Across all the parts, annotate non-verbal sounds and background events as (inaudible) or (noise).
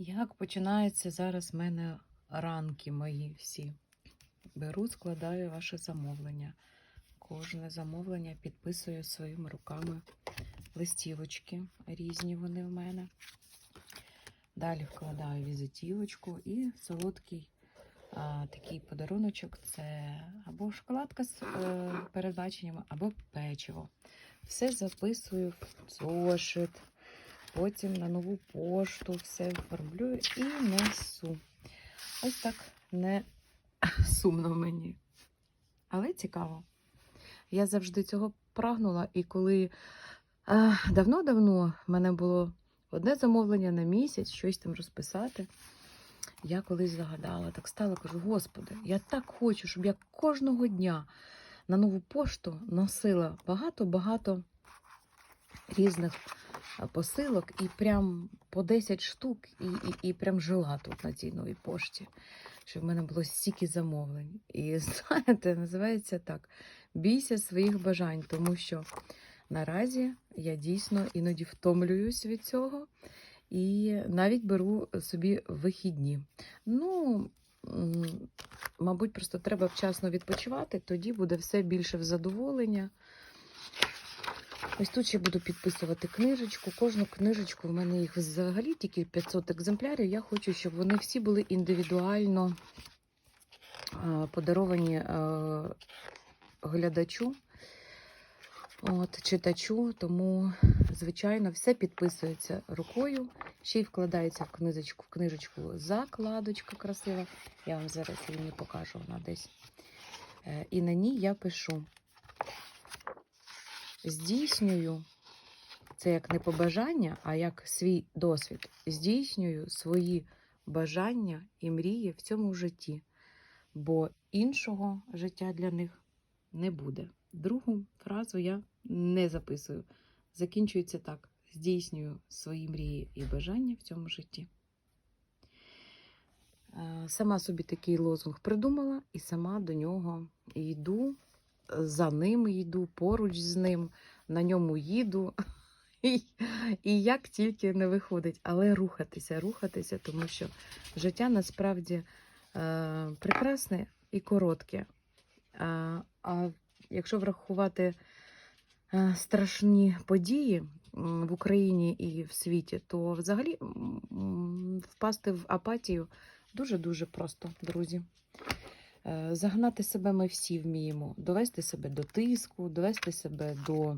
Як починаються зараз в мене ранки мої всі? Беру, складаю ваше замовлення. Кожне замовлення підписую своїми руками. Листівочки різні вони в мене. Далі вкладаю візитівочку і солодкий а, такий подаруночок це або шоколадка з е, передбаченнями, або печиво. Все записую в зошит, потім на нову пошту все оформлюю і несу. Ось так не (laughs) сумно мені. Але цікаво. Я завжди цього прагнула, і коли давно-давно в мене було одне замовлення на місяць, щось там розписати. Я колись загадала, так стала, кажу, Господи, я так хочу, щоб я кожного дня на нову пошту носила багато-багато різних посилок і прям по 10 штук, і, і, і прям жила тут на цій новій пошті, щоб в мене було стільки замовлень. І (laughs) знаєте, називається так: бійся своїх бажань, тому що наразі я дійсно іноді втомлююсь від цього. І навіть беру собі вихідні. Ну, мабуть, просто треба вчасно відпочивати, тоді буде все більше в задоволення. Ось тут ще буду підписувати книжечку. Кожну книжечку в мене їх взагалі тільки 500 екземплярів. Я хочу, щоб вони всі були індивідуально подаровані глядачу, от, читачу. Тому, звичайно, все підписується рукою. Ще й вкладається в книжечку, в книжечку закладочка красива. Я вам зараз її покажу вона десь. Е, І на ній я пишу. Здійснюю, це як не побажання, а як свій досвід. Здійснюю свої бажання і мрії в цьому житті, бо іншого життя для них не буде. Другу фразу я не записую. Закінчується так: здійснюю свої мрії і бажання в цьому житті. Е, Сама собі такий лозунг придумала і сама до нього йду, за ним йду, поруч з ним, на ньому їду. (laughs) І, і як тільки не виходить, але рухатися, рухатися, тому що життя насправді е, прекрасне і коротке. А, а якщо врахувати е, страшні події в Україні і в світі, то взагалі впасти в апатію дуже-дуже просто, друзі. Е, Загнати себе ми всі вміємо, довести себе до тиску, довести себе до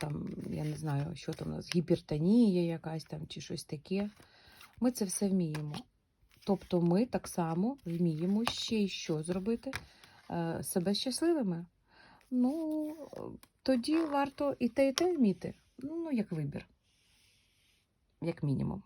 там, я не знаю, що там у нас, гіпертонія якась там чи щось таке. Ми це все вміємо. Тобто ми так само вміємо ще й що зробити е, себе щасливими. Ну, тоді варто і те, і те вміти. Ну, як вибір, як мінімум.